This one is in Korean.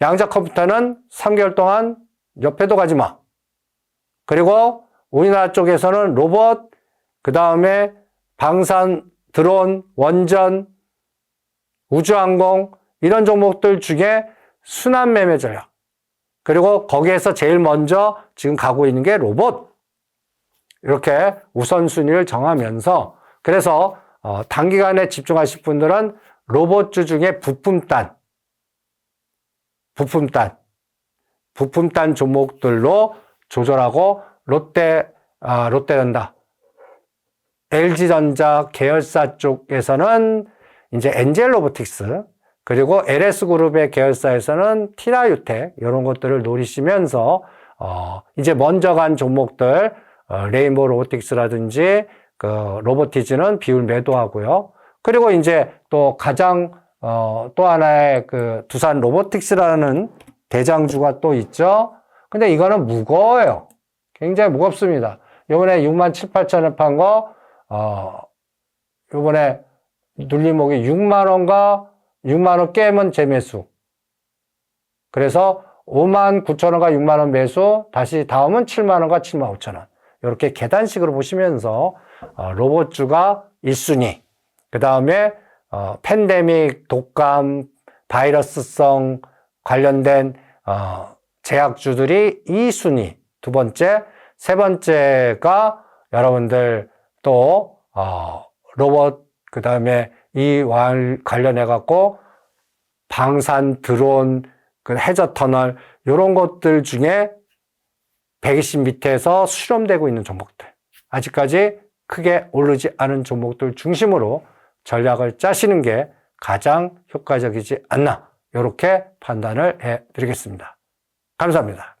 양자 컴퓨터는 3개월 동안 옆에도 가지 마. 그리고 우리나라 쪽에서는 로봇, 그 다음에 방산, 드론, 원전, 우주항공, 이런 종목들 중에 순환 매매 전략. 그리고 거기에서 제일 먼저 지금 가고 있는 게 로봇. 이렇게 우선순위를 정하면서 그래서 어, 단기간에 집중하실 분들은 로봇주 중에 부품단, 부품단, 부품단 종목들로 조절하고 롯데, 아, 롯데전다, LG전자 계열사 쪽에서는 이제 엔젤 로보틱스, 그리고 LS그룹의 계열사에서는 티나유텍, 이런 것들을 노리시면서, 어, 이제 먼저 간 종목들, 어, 레인보우 로보틱스라든지, 그, 로보티즈는 비율 매도하고요. 그리고 이제 또 가장, 어, 또 하나의 그 두산 로보틱스라는 대장주가 또 있죠. 근데 이거는 무거워요. 굉장히 무겁습니다. 요번에 6만 7, 8천원 판 거, 어, 요번에 눌림목이 6만원과 6만원 깨면 재매수. 그래서 5만 9천원과 6만원 매수, 다시 다음은 7만원과 7만 5천원. 이렇게 계단식으로 보시면서, 어, 로봇주가 1순위, 그 다음에, 어, 팬데믹, 독감, 바이러스성 관련된, 어, 제약주들이 2순위, 두 번째, 세 번째가 여러분들 또, 어, 로봇, 그 다음에 이 관련해 갖고 방산, 드론, 그 해저 터널, 이런 것들 중에 120 밑에서 수렴되고 있는 종목들. 아직까지 크게 오르지 않은 종목들 중심으로 전략을 짜시는 게 가장 효과적이지 않나. 이렇게 판단을 해 드리겠습니다. 감사합니다.